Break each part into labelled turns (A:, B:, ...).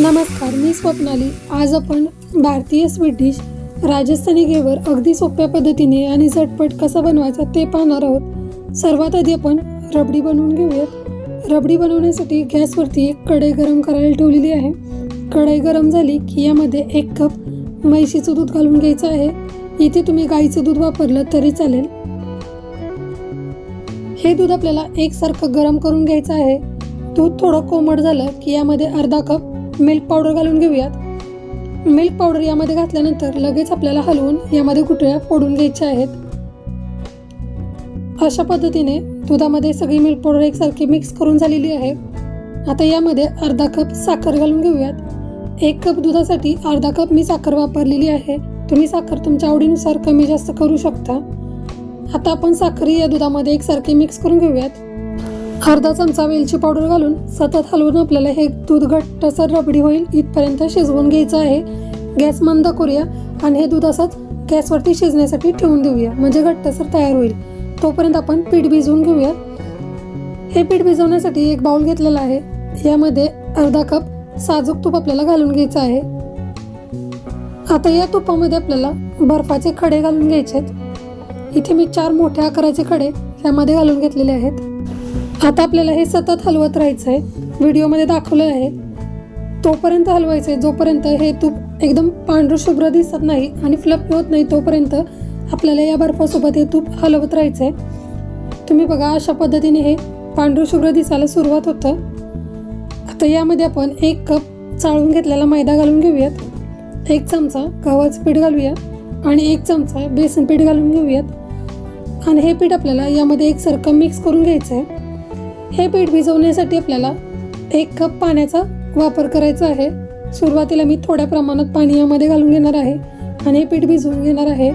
A: नमस्कार मी स्वप्नाली. आज आपण भारतीय स्वीट डिश राजस्थानी घेवर अगदी सोप्या पद्धतीने आणि झटपट कसा बनवायचा ते पाहणार आहोत. सर्वात आधी आपण रबडी बनवून घेऊयात. रबडी बनवण्यासाठी गॅसवरती एक कढई गरम करायला ठेवलेली आहे. कढई गरम झाली की यामध्ये एक कप म्हैशीचं दूध घालून घ्यायचं आहे. इथे तुम्ही गाईचं दूध वापरलं तरी चालेल. हे दूध आपल्याला एकसारखं गरम करून घ्यायचं आहे. दूध थोडं कोमट झालं की यामध्ये अर्धा कप मिल्क पावडर घालून घेऊयात. मिल्क पावडर यामध्ये घातल्यानंतर लगेच आपल्याला हलवून यामध्ये गुठळ्या फोडून घ्यायच्या आहेत. अशा पद्धतीने दुधामध्ये सगळी मिल्क पावडर एकसारखी मिक्स करून झालेली आहे. आता यामध्ये अर्धा कप साखर घालून घेऊयात. एक कप दुधासाठी अर्धा कप मी साखर वापरलेली आहे. तुम्ही साखर तुमच्या आवडीनुसार कमी जास्त करू शकता. आता आपण साखर या दुधामध्ये एकसारखी मिक्स करून घेऊयात. अर्धा चमचा वेलची पावडर घालून सतत हलवून आपल्याला हे दूध घट्टसर रबडी होईल इथपर्यंत शिजवून घ्यायचं आहे. गॅस मंद करूया आणि हे दूध असंच गॅसवरती शिजण्यासाठी ठेवून देऊया. म्हणजे घट्टसर तयार होईल. तोपर्यंत आपण पीठ भिजवून घेऊया. हे पीठ भिजवण्यासाठी एक बाउल घेतलेला आहे. यामध्ये अर्धा कप साजूक तूप आपल्याला घालून घ्यायचं आहे. आता या तुपामध्ये आपल्याला बर्फाचे खडे घालून घ्यायचे आहेत. इथे मी चार मोठ्या आकाराचे खडे यामध्ये घालून घेतलेले आहेत. आता आपल्याला हे सतत हलवत राहायचं आहे व्हिडिओमध्ये दाखवलं आहे. तोपर्यंत हलवायचं आहे जोपर्यंत हे तूप एकदम पांढरशुभ्र दिसत नाही आणि फ्लफी होत नाही तोपर्यंत आपल्याला या बर्फासोबत हे तूप हलवत राहायचं आहे तुम्ही बघा अशा पद्धतीने हे पांढरशुभ्र दिसायला सुरुवात होतं. आता यामध्ये आपण एक कप चाळून घेतलेला मैदा घालून घेऊयात. एक चमचा गव्हाचं पीठ घालूया आणि एक चमचा बेसन पीठ घालून घेऊयात. आणि हे पीठ आपल्याला यामध्ये एकसारखं मिक्स करून घ्यायचं आहे हे पीठ भिजवण्यासाठी आपल्याला एक कप पाण्याचा वापर करायचा आहे. सुरुवातीला मी थोड्या प्रमाणात पाणी यामध्ये घालून घेणार आहे आणि हे पीठ भिजवून घेणार आहे.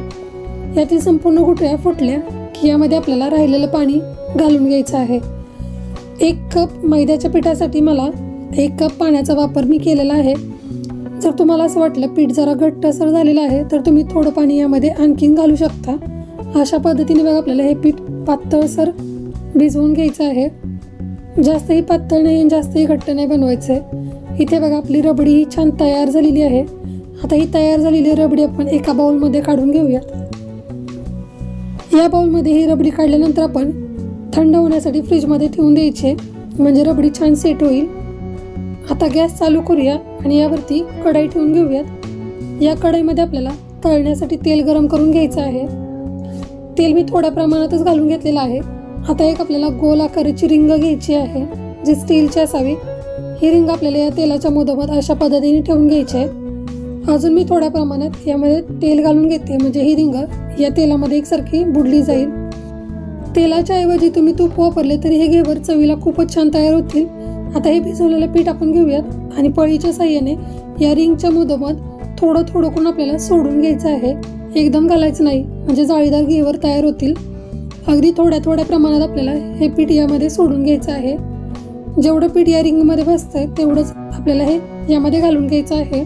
A: यातील संपूर्ण गुठळ्या फुटल्या की यामध्ये आपल्याला राहिलेलं पाणी घालून घ्यायचं आहे. एक कप मैद्याच्या पिठासाठी मला एक कप पाण्याचा वापर मी केलेला आहे. जर तुम्हाला असं वाटलं पीठ जरा घट्टसर झालेलं आहे तर तुम्ही थोडं पाणी यामध्ये आणखीन घालू शकता. अशा पद्धतीने बघा आपल्याला हे पीठ पातळसर भिजवून घ्यायचं आहे. जास्तही पातळ नाही आणि जास्तही घट्ट नाही बनवायचं आहे इथे बघा आपली रबडी ही छान तयार झालेली आहे. आता ही तयार झालेली रबडी आपण एका बाउलमध्ये काढून घेऊयात. या बाउलमध्ये ही रबडी काढल्यानंतर आपण थंड होण्यासाठी फ्रीजमध्ये ठेवून द्यायचे. म्हणजे रबडी छान सेट होईल. आता गॅस चालू करूया आणि यावरती कढाई ठेवून घेऊयात. या कढईमध्ये आपल्याला तळण्यासाठी तेल गरम करून घ्यायचं आहे. तेल मी थोड्या प्रमाणातच घालून घेतलेलं आहे. आता एक आपल्याला गोल आकाराची रिंग घ्यायची आहे जी स्टीलची असावी. ही रिंग आपल्याला या तेलाच्या मधोमध अशा पद्धतीने ठेवून घ्यायची आहे. अजून मी थोड्या प्रमाणात यामध्ये तेल घालून घेते म्हणजे ही रिंग या तेलामध्ये एकसारखी बुडली जाईल. तेलाच्या ऐवजी तुम्ही तूप वापरले तरी हे घेवर चवीला खूपच छान तयार होतील. आता हे भिजवलेलं पीठ आपण घेऊयात आणि पळीच्या साह्याने या रिंगच्या मधोमध थोडं थोडं करून आपल्याला सोडून घ्यायचं आहे. एकदम घालायचं नाही म्हणजे जाळीदार घेवर तयार होतील. अगदी थोड्या थोड्या प्रमाणात आपल्याला हे पीठ यामध्ये सोडून घ्यायचं आहे. जेवढं पीठ या रिंगमध्ये बसतंय तेवढंच आपल्याला हे यामध्ये घालून घ्यायचं आहे.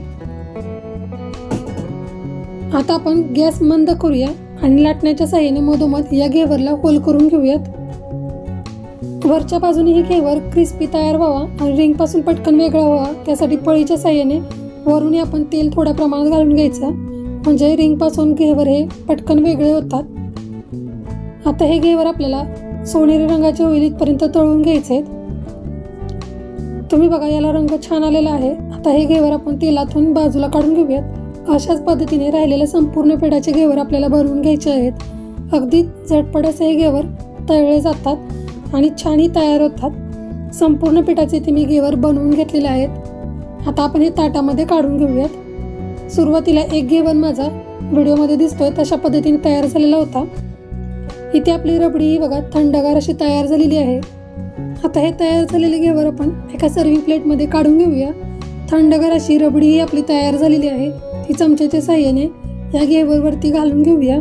A: आता आपण गॅस मंद करूया आणि लाटण्याच्या साह्याने मधोमध या घेवरला होल करून घेऊयात. वरच्या बाजूने ही घेवर क्रिस्पी तयार व्हावा आणि रिंगपासून पटकन वेगळा व्हावा. त्यासाठी पळीच्या साह्याने वरून आपण तेल थोड्या प्रमाणात घालून घ्यायचं. म्हणजे रिंगपासून घेवर हे पटकन वेगळे होतात. आता हे घेवर आपल्याला सोनेरी रंगाच्या होईल इथपर्यंत तळून घ्यायचे आहेत तुम्ही बघा याला रंग छान आलेला आहे. आता हे घेवर आपण तेलातून बाजूला काढून घेऊयात. अशाच पद्धतीने राहिलेल्या संपूर्ण पिठाचे घेवर आपल्याला भरवून घ्यायचे आहेत. अगदी झटपट असे हे घेवर तळले जातात आणि छानही तयार होतात. संपूर्ण पिठाचे ते मी घेवर बनवून घेतलेले आहेत. आता आपण हे ताटामध्ये काढून घेऊयात. सुरुवातीला एक घेवर माझा व्हिडिओमध्ये दिसतोय तशा पद्धतीने तयार झालेला होता. इथे आपली रबडी ही बघा थंडगार अशी तयार झालेली आहे. आता हे तयार झालेले घेवर आपण एका सर्विंग प्लेटमध्ये काढून घेऊया. थंडगार अशी रबडी ही आपली तयार झालेली आहे. ती चमच्याच्या साह्याने या घेवरवरती घालून घेऊया.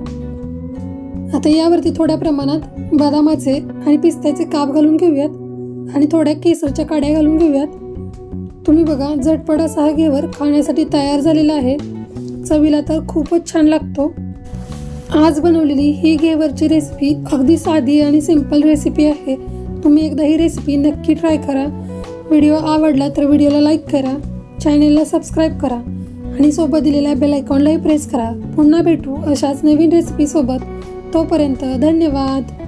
A: आता यावरती थोड्या प्रमाणात बदामाचे आणि पिस्त्याचे काप घालून घेऊयात आणि थोड्या केसरच्या काड्या घालून घेऊयात. तुम्ही बघा झटपट असा हा घेवर खाण्यासाठी तयार झालेला आहे. चवीला तर खूपच छान लागतो. आज बनवलेली ही गेवरची रेसिपी अगदी साधी आणि सिंपल रेसिपी आहे. तुम्ही एकदा ही रेसिपी नक्की ट्राय करा. व्हिडिओ आवडला तर व्हिडिओला लाईक करा. चॅनेलला सबस्क्राईब करा. आणि सोबत दिलेल्या बेल आयकॉनलाही प्रेस करा. पुन्हा भेटू अशाच नवीन रेसिपीसोबत तोपर्यंत धन्यवाद.